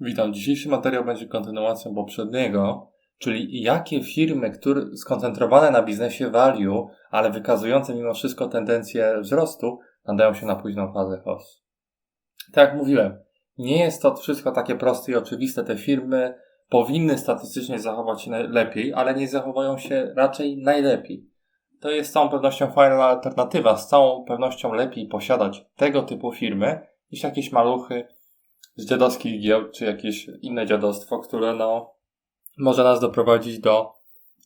Witam. Dzisiejszy materiał będzie kontynuacją poprzedniego, czyli jakie firmy, które skoncentrowane na biznesie value, ale wykazujące mimo wszystko tendencję wzrostu, nadają się na późną fazę HOS. Tak jak mówiłem, nie jest to wszystko takie proste i oczywiste. Te firmy powinny statystycznie zachować się lepiej, ale nie zachowują się raczej najlepiej. To jest z całą pewnością fajna alternatywa. Z całą pewnością lepiej posiadać tego typu firmy niż jakieś maluchy, z dziadowskich giełd, czy jakieś inne dziadostwo, które no, może nas doprowadzić do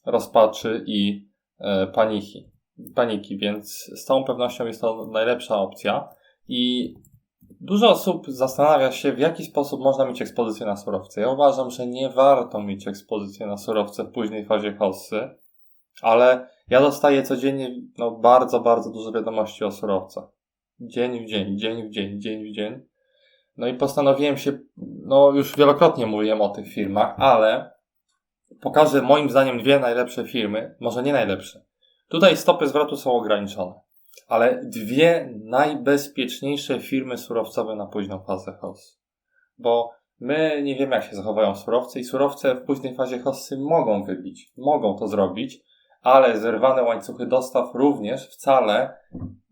rozpaczy i e, paniki. paniki, więc z całą pewnością jest to najlepsza opcja i dużo osób zastanawia się, w jaki sposób można mieć ekspozycję na surowce. Ja uważam, że nie warto mieć ekspozycji na surowce w późnej fazie hossy, ale ja dostaję codziennie no, bardzo, bardzo dużo wiadomości o surowcach. Dzień w dzień, dzień w dzień, dzień w dzień. No i postanowiłem się, no już wielokrotnie mówiłem o tych firmach, ale pokażę moim zdaniem dwie najlepsze firmy, może nie najlepsze. Tutaj stopy zwrotu są ograniczone, ale dwie najbezpieczniejsze firmy surowcowe na późną fazę HOS. Bo my nie wiemy, jak się zachowają surowce i surowce w późnej fazie hossy mogą wybić, mogą to zrobić, ale zerwane łańcuchy dostaw również wcale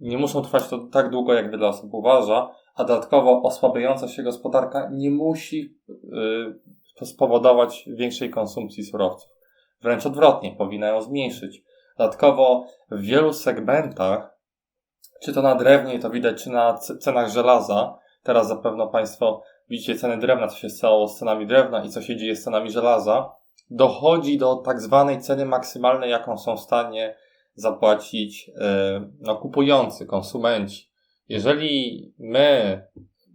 nie muszą trwać to tak długo, jak wiele osób uważa, a dodatkowo osłabiająca się gospodarka nie musi yy, spowodować większej konsumpcji surowców. Wręcz odwrotnie, powinna ją zmniejszyć. Dodatkowo w wielu segmentach, czy to na drewnie, to widać, czy na cenach żelaza, teraz zapewne Państwo widzicie ceny drewna, co się stało z cenami drewna i co się dzieje z cenami żelaza, dochodzi do tak zwanej ceny maksymalnej, jaką są w stanie zapłacić yy, no, kupujący, konsumenci. Jeżeli my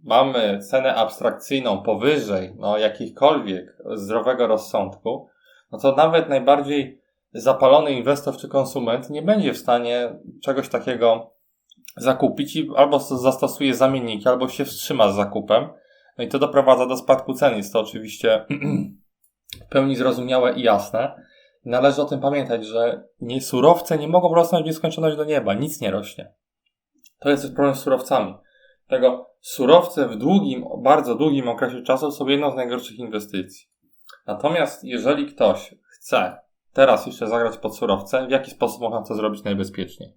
mamy cenę abstrakcyjną powyżej no, jakichkolwiek zdrowego rozsądku, no to nawet najbardziej zapalony inwestor czy konsument nie będzie w stanie czegoś takiego zakupić i albo zastosuje zamienniki, albo się wstrzyma z zakupem. No i to doprowadza do spadku cen. Jest to oczywiście w pełni zrozumiałe i jasne. Należy o tym pamiętać, że nie surowce nie mogą rosnąć w nieskończoność do nieba. Nic nie rośnie. To jest też problem z surowcami. Tego surowce w długim, bardzo długim okresie czasu są jedną z najgorszych inwestycji. Natomiast jeżeli ktoś chce teraz jeszcze zagrać pod surowce, w jaki sposób można to zrobić najbezpieczniej?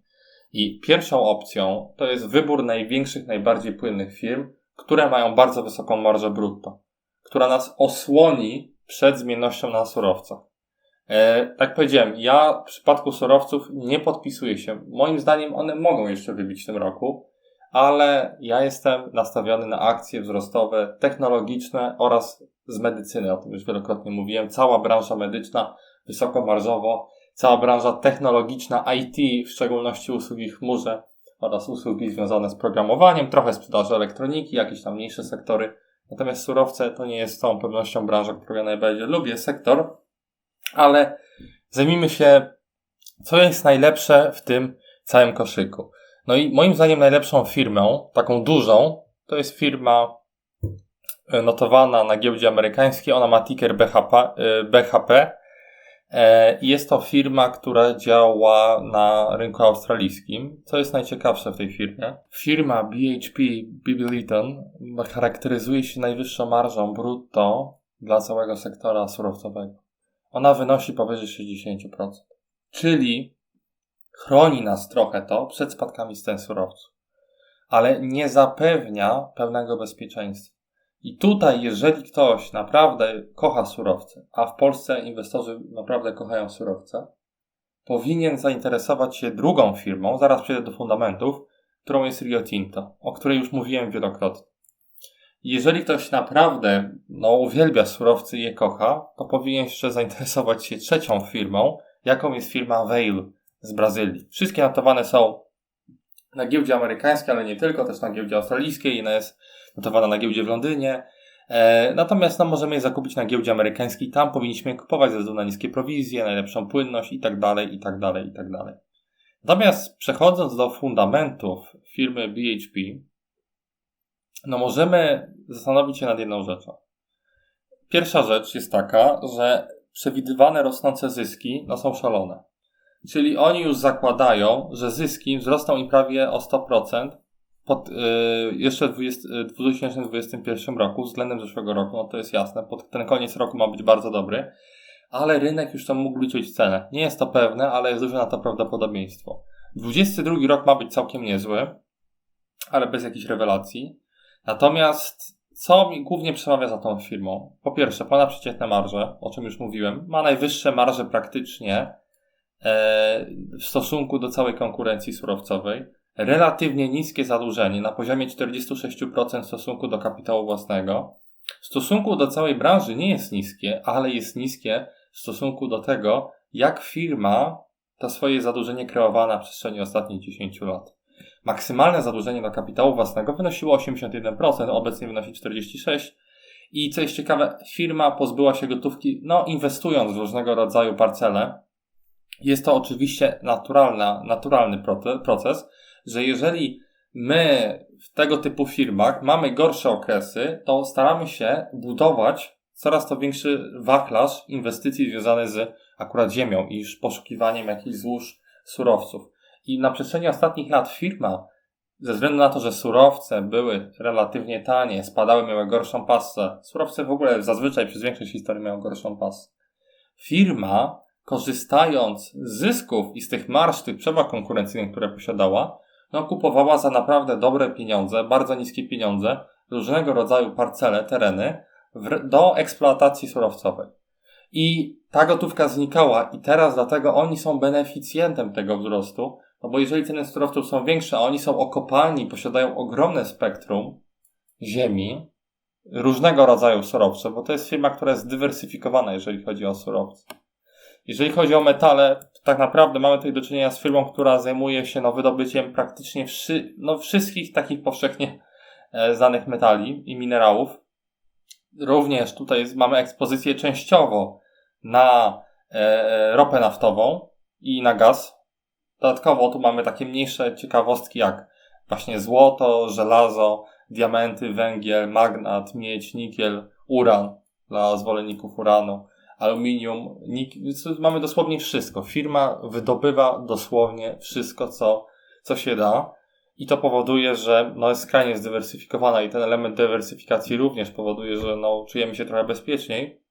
I pierwszą opcją to jest wybór największych, najbardziej płynnych firm, które mają bardzo wysoką marżę brutto, która nas osłoni przed zmiennością na surowcach. E, tak powiedziałem, ja w przypadku surowców nie podpisuję się. Moim zdaniem one mogą jeszcze wybić w tym roku, ale ja jestem nastawiony na akcje wzrostowe, technologiczne oraz z medycyny. O tym już wielokrotnie mówiłem. Cała branża medyczna, wysokomarżowo, cała branża technologiczna, IT, w szczególności usługi w chmurze oraz usługi związane z programowaniem, trochę sprzedaży elektroniki, jakieś tam mniejsze sektory. Natomiast surowce to nie jest z całą pewnością branża, którą ja najbardziej lubię. Sektor, ale zajmijmy się, co jest najlepsze w tym całym koszyku. No i moim zdaniem najlepszą firmą, taką dużą, to jest firma e, notowana na giełdzie amerykańskiej. Ona ma ticker BHP. BHP. E, jest to firma, która działa na rynku australijskim. Co jest najciekawsze w tej firmie? Firma BHP Bibiliton charakteryzuje się najwyższą marżą brutto dla całego sektora surowcowego ona wynosi powyżej 60%. Czyli chroni nas trochę to przed spadkami cen surowców, ale nie zapewnia pełnego bezpieczeństwa. I tutaj, jeżeli ktoś naprawdę kocha surowce, a w Polsce inwestorzy naprawdę kochają surowce, powinien zainteresować się drugą firmą, zaraz przejdę do fundamentów, którą jest Rio Tinto, o której już mówiłem wielokrotnie. Jeżeli ktoś naprawdę no, uwielbia surowce i je kocha, to powinien jeszcze zainteresować się trzecią firmą, jaką jest firma Vail z Brazylii. Wszystkie notowane są na giełdzie amerykańskiej, ale nie tylko, też na giełdzie australijskiej. Jedna jest notowana na giełdzie w Londynie. E, natomiast no, możemy je zakupić na giełdzie amerykańskiej. Tam powinniśmy je kupować ze względu na niskie prowizje, najlepszą płynność i tak dalej, i tak dalej, i tak dalej. Natomiast przechodząc do fundamentów firmy BHP, no możemy zastanowić się nad jedną rzeczą. Pierwsza rzecz jest taka, że przewidywane rosnące zyski no są szalone. Czyli oni już zakładają, że zyski wzrosną im prawie o 100% pod, yy, jeszcze w 20, 2021 roku względem zeszłego roku, no to jest jasne, pod ten koniec roku ma być bardzo dobry, ale rynek już tam mógł liczyć cenę. Nie jest to pewne, ale jest duże na to prawdopodobieństwo. 22 rok ma być całkiem niezły, ale bez jakichś rewelacji. Natomiast co mi głównie przemawia za tą firmą? Po pierwsze, ponadprzeciętne marże, o czym już mówiłem. Ma najwyższe marże praktycznie e, w stosunku do całej konkurencji surowcowej. Relatywnie niskie zadłużenie na poziomie 46% w stosunku do kapitału własnego. W stosunku do całej branży nie jest niskie, ale jest niskie w stosunku do tego, jak firma to swoje zadłużenie kreowała na przestrzeni ostatnich 10 lat. Maksymalne zadłużenie do kapitału własnego wynosiło 81%, obecnie wynosi 46%. I co jest ciekawe, firma pozbyła się gotówki, no inwestując w różnego rodzaju parcele. Jest to oczywiście naturalna, naturalny proces, że jeżeli my w tego typu firmach mamy gorsze okresy, to staramy się budować coraz to większy wachlarz inwestycji związany z akurat ziemią i poszukiwaniem jakichś złóż surowców. I na przestrzeni ostatnich lat firma, ze względu na to, że surowce były relatywnie tanie, spadały, miały gorszą pasę, surowce w ogóle zazwyczaj przez większość historii miały gorszą pasę. Firma, korzystając z zysków i z tych marsz, tych przewag konkurencyjnych, które posiadała, no, kupowała za naprawdę dobre pieniądze, bardzo niskie pieniądze, różnego rodzaju parcele, tereny w, do eksploatacji surowcowej. I ta gotówka znikała i teraz dlatego oni są beneficjentem tego wzrostu, no bo jeżeli ceny surowców są większe, a oni są okopalni, posiadają ogromne spektrum ziemi, różnego rodzaju surowce, bo to jest firma, która jest dywersyfikowana, jeżeli chodzi o surowce. Jeżeli chodzi o metale, tak naprawdę mamy tutaj do czynienia z firmą, która zajmuje się no, wydobyciem praktycznie wszy, no, wszystkich takich powszechnie e, znanych metali i minerałów. Również tutaj mamy ekspozycję częściowo na e, ropę naftową i na gaz. Dodatkowo tu mamy takie mniejsze ciekawostki jak właśnie złoto, żelazo, diamenty, węgiel, magnat, miedź, nikiel, uran dla zwolenników uranu aluminium, mamy dosłownie wszystko. Firma wydobywa dosłownie wszystko, co, co się da. I to powoduje, że no, jest skrajnie zdywersyfikowana i ten element dywersyfikacji również powoduje, że no, czujemy się trochę bezpieczniej.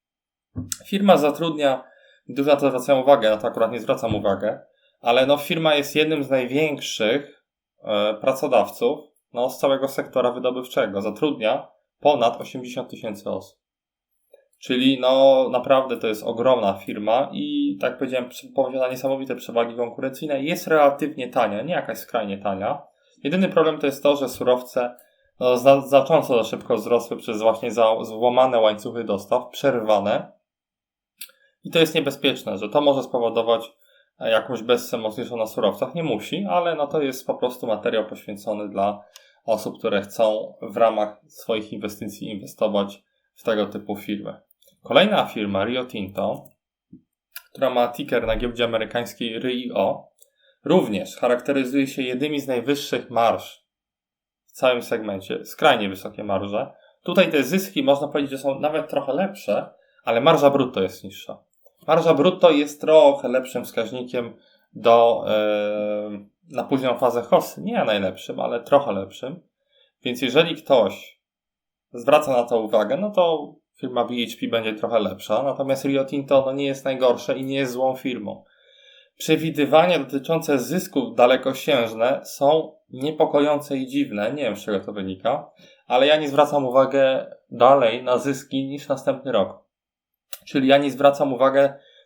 Firma zatrudnia, dużo na to zwracam uwagę, na to akurat nie zwracam uwagę, ale no, firma jest jednym z największych e, pracodawców no, z całego sektora wydobywczego. Zatrudnia ponad 80 tysięcy osób. Czyli no naprawdę to jest ogromna firma i tak powiedziałem, posiada niesamowite przewagi konkurencyjne. Jest relatywnie tania, nie jakaś skrajnie tania. Jedyny problem to jest to, że surowce no, znacząco za szybko wzrosły przez właśnie za, złamane łańcuchy dostaw, przerywane. I to jest niebezpieczne, że to może spowodować jakąś bezsę mocniejszą na surowcach. Nie musi, ale no to jest po prostu materiał poświęcony dla osób, które chcą w ramach swoich inwestycji inwestować w tego typu firmy. Kolejna firma, Rio Tinto, która ma ticker na giełdzie amerykańskiej RIO, również charakteryzuje się jednymi z najwyższych marż w całym segmencie, skrajnie wysokie marże. Tutaj te zyski można powiedzieć, że są nawet trochę lepsze, ale marża brutto jest niższa. Marża brutto jest trochę lepszym wskaźnikiem do, na późną fazę hossy. Nie najlepszym, ale trochę lepszym. Więc jeżeli ktoś zwraca na to uwagę, no to firma BHP będzie trochę lepsza, natomiast Rio Tinto no, nie jest najgorsze i nie jest złą firmą. Przewidywania dotyczące zysków dalekosiężne są niepokojące i dziwne. Nie wiem, z czego to wynika, ale ja nie zwracam uwagi dalej na zyski niż następny rok. Czyli ja nie zwracam uwagi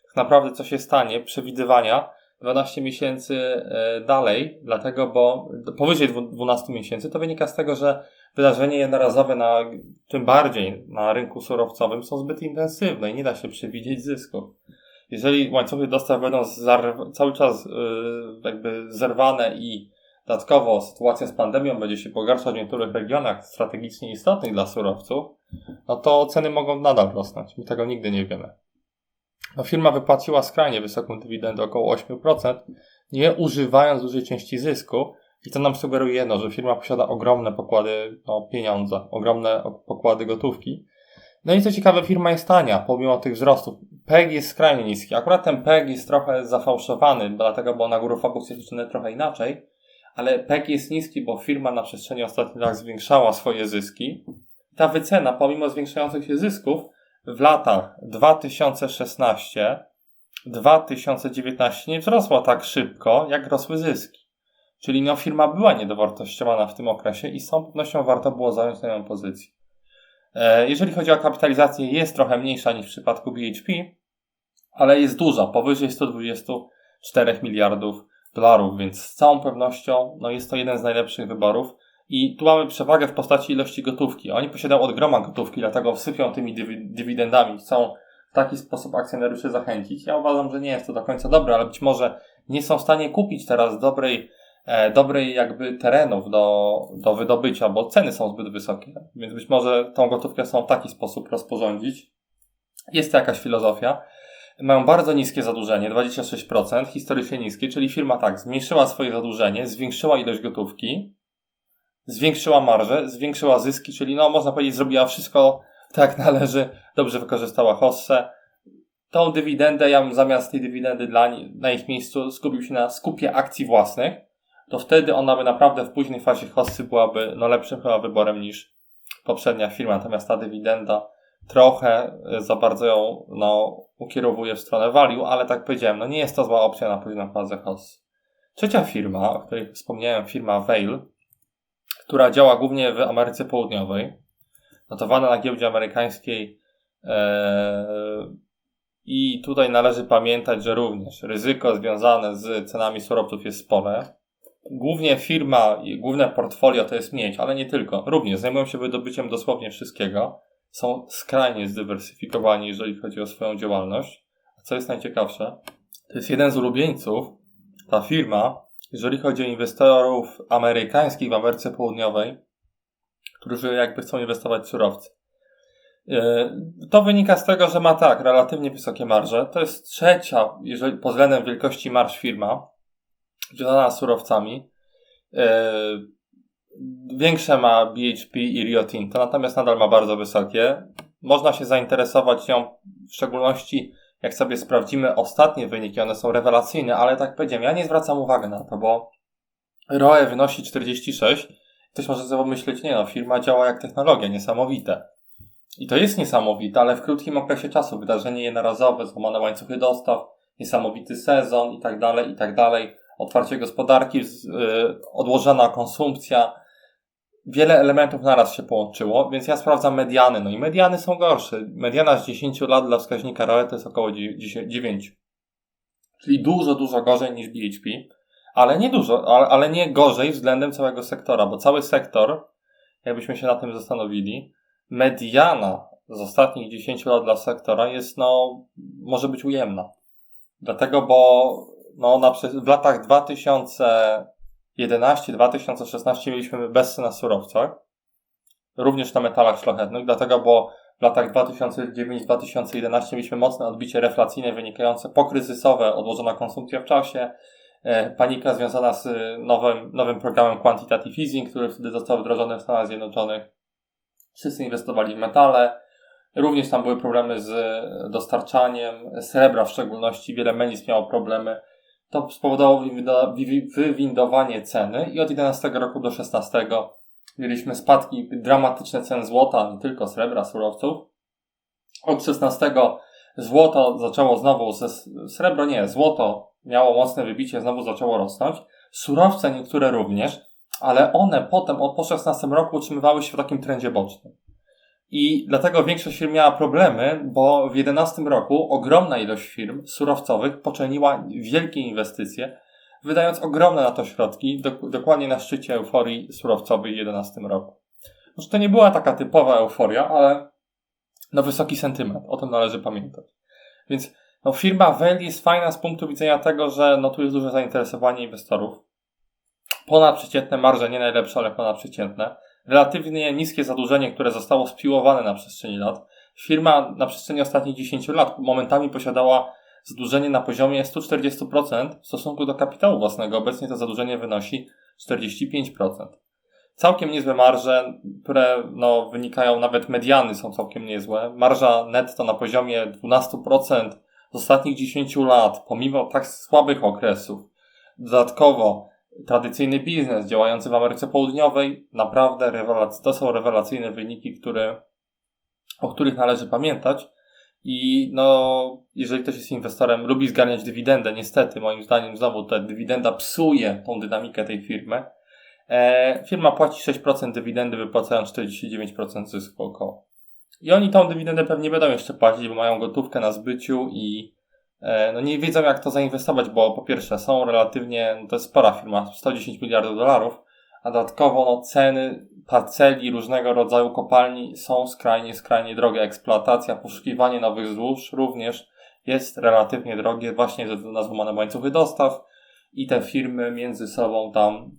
tak naprawdę, co się stanie, przewidywania 12 miesięcy e, dalej, dlatego, bo powyżej 12 miesięcy to wynika z tego, że wydarzenia jednorazowe, na, tym bardziej na rynku surowcowym, są zbyt intensywne i nie da się przewidzieć zysków. Jeżeli łańcuchy dostaw będą cały czas yy, jakby zerwane i dodatkowo sytuacja z pandemią będzie się pogarszać w niektórych regionach strategicznie istotnych dla surowców, no to ceny mogą nadal rosnąć. My tego nigdy nie wiemy. No, firma wypłaciła skrajnie wysoką dywidendę, około 8%, nie używając dużej części zysku, i to nam sugeruje jedno, że firma posiada ogromne pokłady no, pieniądza, ogromne pokłady gotówki. No i co ciekawe, firma jest tania, pomimo tych wzrostów. PEG jest skrajnie niski. Akurat ten PEG jest trochę zafałszowany, dlatego, bo na górę Focus jest liczony trochę inaczej, ale PEG jest niski, bo firma na przestrzeni ostatnich lat zwiększała swoje zyski. Ta wycena, pomimo zwiększających się zysków, w latach 2016-2019 nie wzrosła tak szybko, jak rosły zyski. Czyli no, firma była niedowartościowana w tym okresie i z tą pewnością warto było zająć na nią pozycję. E, jeżeli chodzi o kapitalizację, jest trochę mniejsza niż w przypadku BHP, ale jest duża, powyżej 124 miliardów dolarów, więc z całą pewnością no jest to jeden z najlepszych wyborów. I tu mamy przewagę w postaci ilości gotówki. Oni posiadają od groma gotówki, dlatego wsypią tymi dywidendami, chcą w taki sposób akcjonariuszy zachęcić. Ja uważam, że nie jest to do końca dobre, ale być może nie są w stanie kupić teraz dobrej, e, dobrej jakby terenów do, do wydobycia, bo ceny są zbyt wysokie. Więc być może tą gotówkę chcą w taki sposób rozporządzić. Jest to jakaś filozofia mają bardzo niskie zadłużenie, 26%, historycznie niskie, czyli firma tak, zmniejszyła swoje zadłużenie, zwiększyła ilość gotówki, zwiększyła marżę, zwiększyła zyski, czyli no można powiedzieć zrobiła wszystko tak należy, dobrze wykorzystała hossę. Tą dywidendę, ja bym zamiast tej dywidendy dla, na ich miejscu skupił się na skupie akcji własnych, to wtedy ona by naprawdę w późnej fazie hossy byłaby no lepszym chyba wyborem niż poprzednia firma, natomiast ta dywidenda trochę e, za bardzo ją no, ukierowuje w stronę value, ale tak powiedziałem, no nie jest to zła opcja na późną fazę hoss. Trzecia firma, o której wspomniałem, firma Vail, która działa głównie w Ameryce Południowej, notowana na giełdzie amerykańskiej e, i tutaj należy pamiętać, że również ryzyko związane z cenami surowców jest spore. Głównie firma, główne portfolio to jest miedź, ale nie tylko. Również zajmują się wydobyciem dosłownie wszystkiego są skrajnie zdywersyfikowani, jeżeli chodzi o swoją działalność. A co jest najciekawsze, to jest jeden z ulubieńców, ta firma, jeżeli chodzi o inwestorów amerykańskich w Ameryce Południowej, którzy jakby chcą inwestować w surowce. E, to wynika z tego, że ma tak, relatywnie wysokie marże. To jest trzecia, jeżeli pod względem wielkości marż firma, związana z surowcami. Większe ma BHP i Rio Tinto, natomiast nadal ma bardzo wysokie. Można się zainteresować nią, w szczególności jak sobie sprawdzimy ostatnie wyniki, one są rewelacyjne, ale tak powiedziałem, ja nie zwracam uwagi na to, bo ROE wynosi 46. Ktoś może sobie pomyśleć, nie no, firma działa jak technologia, niesamowite. I to jest niesamowite, ale w krótkim okresie czasu wydarzenie jednorazowe, złamane łańcuchy dostaw, niesamowity sezon i tak dalej, i tak dalej, otwarcie gospodarki, yy, odłożona konsumpcja, wiele elementów naraz się połączyło, więc ja sprawdzam mediany. No i mediany są gorsze. Mediana z 10 lat dla wskaźnika ROE to jest około 9. Czyli dużo, dużo gorzej niż BHP, ale nie dużo, ale nie gorzej względem całego sektora, bo cały sektor, jakbyśmy się na tym zastanowili, mediana z ostatnich 10 lat dla sektora jest, no, może być ujemna. Dlatego, bo no, na, w latach 2000 2011-2016 mieliśmy bezsy na surowcach, również na metalach szlachetnych, dlatego, bo w latach 2009-2011 mieliśmy mocne odbicie reflacyjne wynikające pokryzysowe, odłożona konsumpcja w czasie, e, panika związana z nowym, nowym programem Quantitative Easing, który wtedy został wdrożony w Stanach Zjednoczonych. Wszyscy inwestowali w metale. Również tam były problemy z dostarczaniem srebra w szczególności. Wiele menis miało problemy to spowodowało wywindowanie ceny i od 11 roku do 16 mieliśmy spadki dramatyczne cen złota, nie tylko srebra, surowców. Od 16 złoto zaczęło znowu, ze, srebro nie, złoto miało mocne wybicie, znowu zaczęło rosnąć. Surowce niektóre również, ale one potem od po 16 roku utrzymywały się w takim trendzie bocznym. I dlatego większość firm miała problemy, bo w 2011 roku ogromna ilość firm surowcowych poczyniła wielkie inwestycje, wydając ogromne na to środki, do, dokładnie na szczycie euforii surowcowej w 2011 roku. Może to nie była taka typowa euforia, ale no wysoki sentyment, o tym należy pamiętać. Więc no, firma Veli jest fajna z punktu widzenia tego, że no, tu jest duże zainteresowanie inwestorów. Ponadprzeciętne marże, nie najlepsze, ale ponadprzeciętne relatywnie niskie zadłużenie, które zostało spiłowane na przestrzeni lat. Firma na przestrzeni ostatnich 10 lat momentami posiadała zadłużenie na poziomie 140% w stosunku do kapitału własnego. Obecnie to zadłużenie wynosi 45%. Całkiem niezłe marże, które no, wynikają, nawet mediany są całkiem niezłe. Marża netto na poziomie 12% z ostatnich 10 lat, pomimo tak słabych okresów. Dodatkowo tradycyjny biznes działający w Ameryce Południowej. Naprawdę rewelac- to są rewelacyjne wyniki, które, o których należy pamiętać. I no, jeżeli ktoś jest inwestorem, lubi zgarniać dywidendę, niestety, moim zdaniem, znowu ta dywidenda psuje tą dynamikę tej firmy. E, firma płaci 6% dywidendy, wypłacając 49% zysku około. I oni tą dywidendę pewnie będą jeszcze płacić, bo mają gotówkę na zbyciu i no nie wiedzą jak to zainwestować, bo po pierwsze są relatywnie, no to jest spora firma, 110 miliardów dolarów, a dodatkowo no, ceny parceli różnego rodzaju kopalni są skrajnie, skrajnie drogie. Eksploatacja, poszukiwanie nowych złóż również jest relatywnie drogie właśnie ze względu na złamane łańcuchy dostaw i te firmy między sobą tam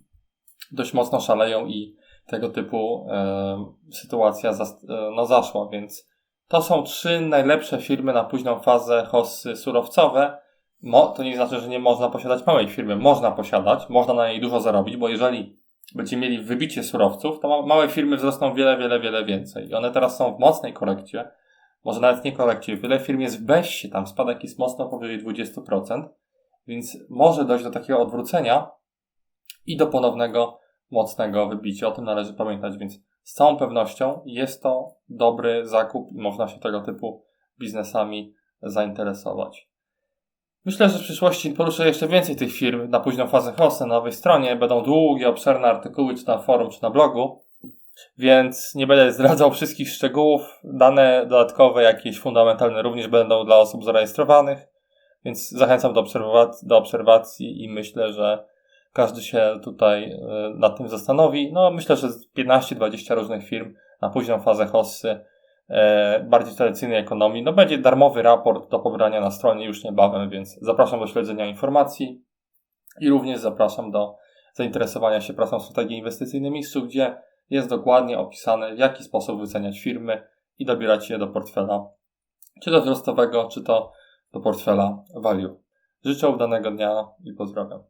dość mocno szaleją i tego typu e, sytuacja zas, e, no, zaszła, więc to są trzy najlepsze firmy na późną fazę hossy surowcowe. Mo, to nie znaczy, że nie można posiadać małej firmy. Można posiadać, można na niej dużo zarobić, bo jeżeli będziemy mieli wybicie surowców, to ma, małe firmy wzrosną wiele, wiele, wiele więcej. I one teraz są w mocnej korekcie, może nawet nie korekcie. Wiele firm jest w beście, tam spadek jest mocno powyżej 20%, więc może dojść do takiego odwrócenia i do ponownego mocnego wybicia. O tym należy pamiętać, więc z całą pewnością jest to dobry zakup i można się tego typu biznesami zainteresować. Myślę, że w przyszłości poruszę jeszcze więcej tych firm na późną fazę hosty na nowej stronie. Będą długie, obszerne artykuły, czy na forum, czy na blogu. Więc nie będę zdradzał wszystkich szczegółów. Dane dodatkowe, jakieś fundamentalne również będą dla osób zarejestrowanych. Więc zachęcam do obserwacji, do obserwacji i myślę, że każdy się tutaj e, nad tym zastanowi. No, myślę, że 15-20 różnych firm na późną fazę hossy, e, bardziej tradycyjnej ekonomii. No, będzie darmowy raport do pobrania na stronie już niebawem, więc zapraszam do śledzenia informacji i również zapraszam do zainteresowania się pracą strategii inwestycyjnej Mistrzu, gdzie jest dokładnie opisane, w jaki sposób wyceniać firmy i dobierać je do portfela, czy to wzrostowego, czy to do portfela value. Życzę udanego dnia i pozdrawiam.